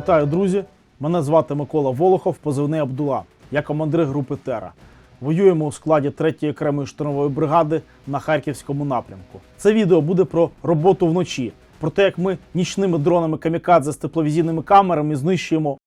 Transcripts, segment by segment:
Вітаю, друзі! Мене звати Микола Волохов, позивний Абдула. Я командир групи Тера. Воюємо у складі 3-ї окремої штурмової бригади на харківському напрямку. Це відео буде про роботу вночі, про те, як ми нічними дронами камікадзе з тепловізійними камерами знищуємо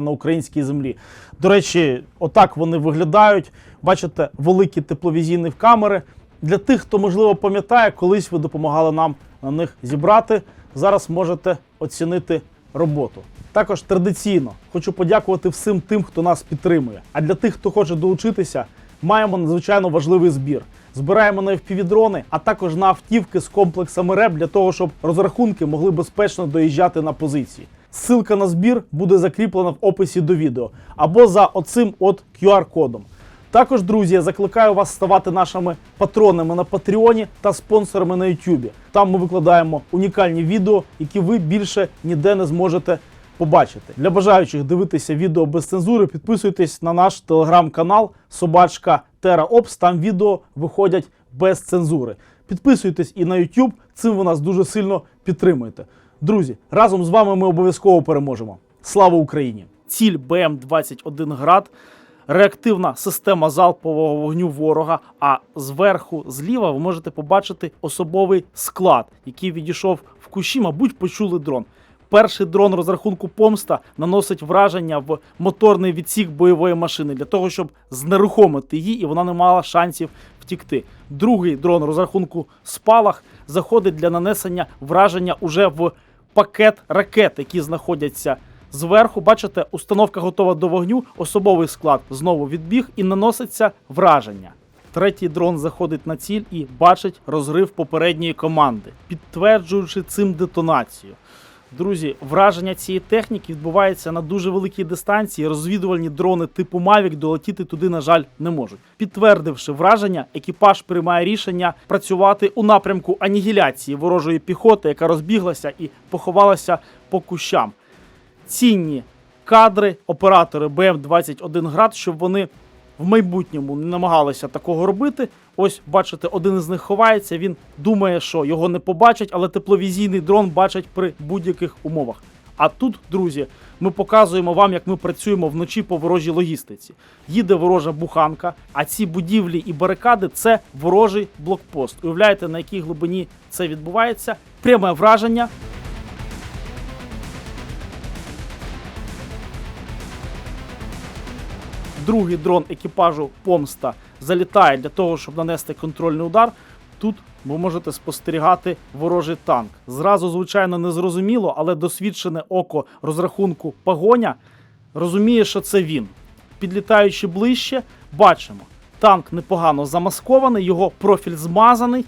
на українській землі. До речі, отак вони виглядають. Бачите, великі тепловізійні камери. Для тих, хто можливо пам'ятає, колись ви допомагали нам на них зібрати. Зараз можете оцінити роботу. Також традиційно хочу подякувати всім тим, хто нас підтримує. А для тих, хто хоче долучитися, маємо надзвичайно важливий збір. Збираємо на FPV-дрони, а також на автівки з комплексами РЕП для того, щоб розрахунки могли безпечно доїжджати на позиції. Ссылка на збір буде закріплена в описі до відео або за оцим от QR-кодом. Також, друзі, я закликаю вас ставати нашими патронами на Патреоні та спонсорами на Ютубі. Там ми викладаємо унікальні відео, які ви більше ніде не зможете побачити. Для бажаючих дивитися відео без цензури, підписуйтесь на наш телеграм-канал Собачка TerraOps. Там відео виходять без цензури. Підписуйтесь і на YouTube, цим ви нас дуже сильно підтримуєте. Друзі, разом з вами ми обов'язково переможемо. Слава Україні! Ціль БМ-21 град реактивна система залпового вогню ворога. А зверху, зліва, ви можете побачити особовий склад, який відійшов в кущі, мабуть, почули дрон. Перший дрон розрахунку помста наносить враження в моторний відсік бойової машини для того, щоб знерухомити її, і вона не мала шансів втікти. Другий дрон розрахунку спалах заходить для нанесення враження уже в пакет ракет, які знаходяться Зверху, бачите, установка готова до вогню, особовий склад знову відбіг і наноситься враження. Третій дрон заходить на ціль і бачить розрив попередньої команди, підтверджуючи цим детонацію. Друзі, враження цієї техніки відбувається на дуже великій дистанції. Розвідувальні дрони типу Mavic долетіти туди, на жаль, не можуть. Підтвердивши враження, екіпаж приймає рішення працювати у напрямку анігіляції ворожої піхоти, яка розбіглася і поховалася по кущам цінні кадри, оператори БМ-21 град, щоб вони в майбутньому не намагалися такого робити. Ось, бачите, один із них ховається. Він думає, що його не побачать, але тепловізійний дрон бачать при будь-яких умовах. А тут, друзі, ми показуємо вам, як ми працюємо вночі по ворожій логістиці. Їде ворожа буханка, а ці будівлі і барикади це ворожий блокпост. Уявляєте, на якій глибині це відбувається? Пряме враження. Другий дрон екіпажу помста залітає для того, щоб нанести контрольний удар. Тут ви можете спостерігати ворожий танк. Зразу, звичайно, не зрозуміло, але досвідчене око розрахунку погоня розуміє, що це він. Підлітаючи ближче, бачимо, танк непогано замаскований, його профіль змазаний.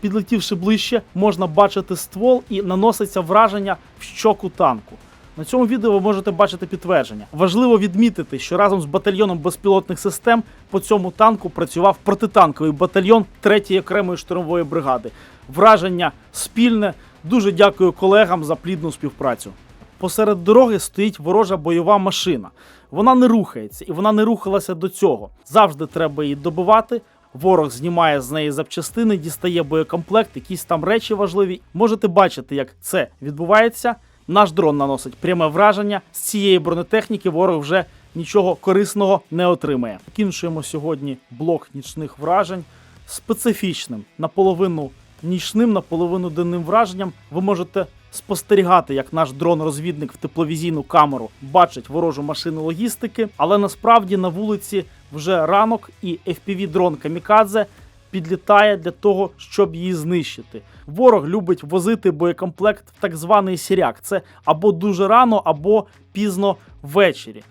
Підлетівши ближче, можна бачити ствол і наноситься враження в щоку танку. На цьому відео ви можете бачити підтвердження. Важливо відмітити, що разом з батальйоном безпілотних систем по цьому танку працював протитанковий батальйон 3-ї окремої штурмової бригади. Враження спільне. Дуже дякую колегам за плідну співпрацю. Посеред дороги стоїть ворожа бойова машина. Вона не рухається і вона не рухалася до цього. Завжди треба її добивати. Ворог знімає з неї запчастини, дістає боєкомплект, якісь там речі важливі. Можете бачити, як це відбувається. Наш дрон наносить пряме враження. З цієї бронетехніки ворог вже нічого корисного не отримає. Закінчуємо сьогодні блок нічних вражень специфічним наполовину нічним, наполовину денним враженням. Ви можете спостерігати, як наш дрон-розвідник в тепловізійну камеру бачить ворожу машину логістики, але насправді на вулиці вже ранок і FPV-дрон Камікадзе підлітає для того, щоб її знищити. Ворог любить возити боєкомплект в так званий сіряк. Це або дуже рано, або пізно ввечері.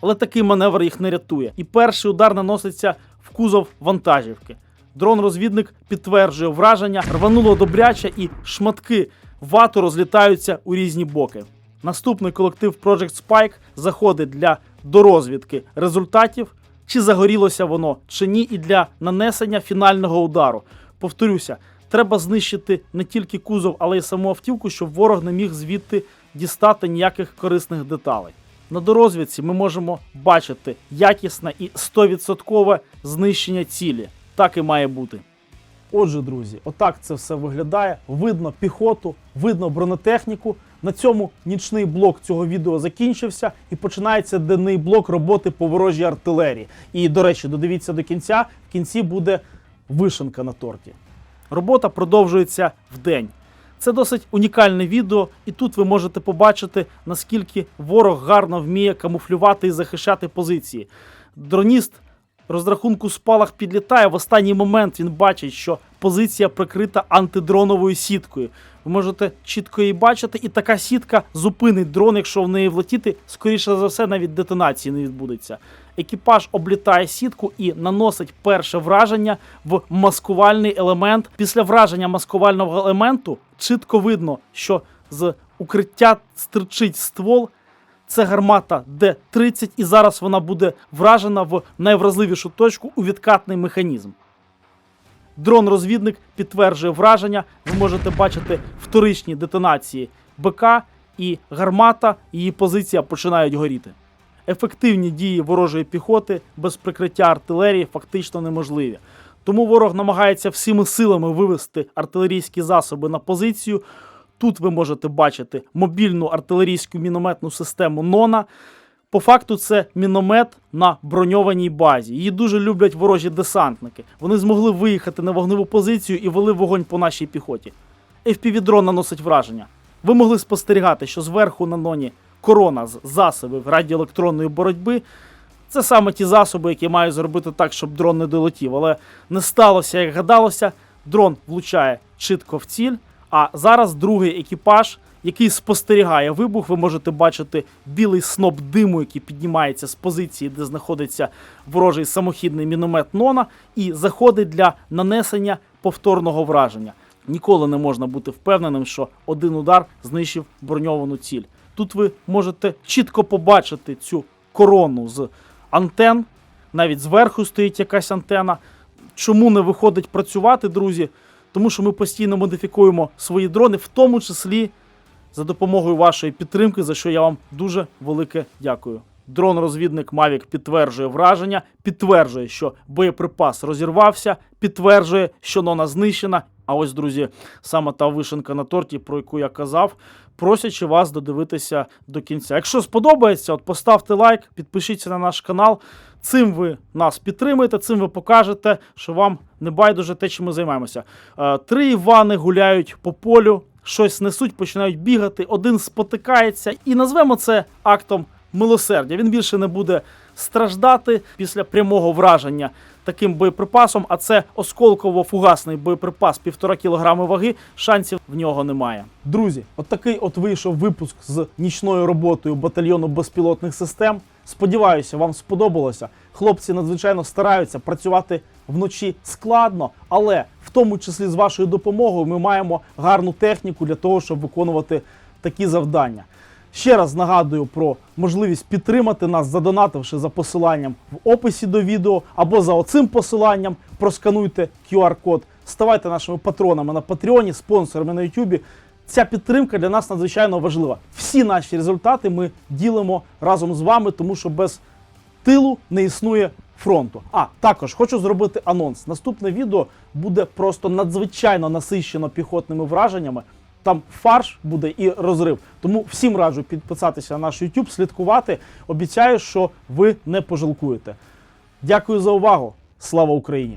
Але такий маневр їх не рятує. І перший удар наноситься в кузов вантажівки. Дрон-розвідник підтверджує враження, рвануло добряче, і шматки вату розлітаються у різні боки. Наступний колектив Project Spike заходить для дорозвідки результатів, чи загорілося воно, чи ні, і для нанесення фінального удару. Повторюся, треба знищити не тільки кузов, але й саму автівку, щоб ворог не міг звідти дістати ніяких корисних деталей. На дорозвідці ми можемо бачити якісне і 100% знищення цілі. Так і має бути. Отже, друзі, отак це все виглядає. Видно піхоту, видно бронетехніку. На цьому нічний блок цього відео закінчився і починається денний блок роботи по ворожій артилерії. І, до речі, додивіться до кінця. В кінці буде вишенка на торті. Робота продовжується вдень. Це досить унікальне відео, і тут ви можете побачити, наскільки ворог гарно вміє камуфлювати і захищати позиції. Дроніст розрахунку спалах підлітає. В останній момент він бачить, що позиція прикрита антидроновою сіткою. Ви можете чітко її бачити, і така сітка зупинить дрон, якщо в неї влетіти, скоріше за все, навіть детонації не відбудеться. Екіпаж облітає сітку і наносить перше враження в маскувальний елемент. Після враження маскувального елементу чітко видно, що з укриття стирчить ствол. Це гармата Д-30, і зараз вона буде вражена в найвразливішу точку у відкатний механізм. Дрон-розвідник підтверджує враження. Ви можете бачити вторичні детонації БК і гармата, її позиція починають горіти. Ефективні дії ворожої піхоти без прикриття артилерії фактично неможливі. Тому ворог намагається всіми силами вивести артилерійські засоби на позицію. Тут ви можете бачити мобільну артилерійську мінометну систему Нона. По факту, це міномет на броньованій базі. Її дуже люблять ворожі десантники. Вони змогли виїхати на вогневу позицію і вели вогонь по нашій піхоті. FPV-дрон наносить враження. Ви могли спостерігати, що зверху на ноні корона з засобів радіоелектронної боротьби. Це саме ті засоби, які мають зробити так, щоб дрон не долетів. Але не сталося, як гадалося. Дрон влучає чітко в ціль. А зараз другий екіпаж, який спостерігає вибух, ви можете бачити білий сноп диму, який піднімається з позиції, де знаходиться ворожий самохідний міномет Нона, і заходить для нанесення повторного враження. Ніколи не можна бути впевненим, що один удар знищив броньовану ціль. Тут ви можете чітко побачити цю корону з антен, навіть зверху стоїть якась антена. Чому не виходить працювати, друзі? Тому що ми постійно модифікуємо свої дрони, в тому числі за допомогою вашої підтримки, за що я вам дуже велике дякую. Дрон-розвідник Mavic підтверджує враження, підтверджує, що боєприпас розірвався, підтверджує, що нона знищена. А ось, друзі, саме та вишенка на торті, про яку я казав, просячи вас додивитися до кінця. Якщо сподобається, от поставте лайк, підпишіться на наш канал. Цим ви нас підтримуєте, цим ви покажете, що вам не байдуже те, чим ми займаємося. Е, Три Івани гуляють по полю, щось несуть, починають бігати, один спотикається, і назвемо це актом милосердя. Він більше не буде страждати після прямого враження таким боєприпасом, а це осколково-фугасний боєприпас півтора кілограми ваги. Шансів в нього немає. Друзі, от такий от вийшов випуск з нічною роботою батальйону безпілотних систем. Сподіваюся, вам сподобалося. Хлопці надзвичайно стараються працювати вночі складно, але в тому числі з вашою допомогою ми маємо гарну техніку для того, щоб виконувати такі завдання. Ще раз нагадую про можливість підтримати нас, задонативши за посиланням в описі до відео або за оцим посиланням. Проскануйте QR-код, ставайте нашими патронами на Патреоні, спонсорами на Ютубі. Ця підтримка для нас надзвичайно важлива. Всі наші результати ми ділимо разом з вами, тому що без тилу не існує фронту. А також хочу зробити анонс. Наступне відео буде просто надзвичайно насищено піхотними враженнями. Там фарш буде і розрив. Тому всім раджу підписатися на наш YouTube, слідкувати. Обіцяю, що ви не пожалкуєте. Дякую за увагу. Слава Україні!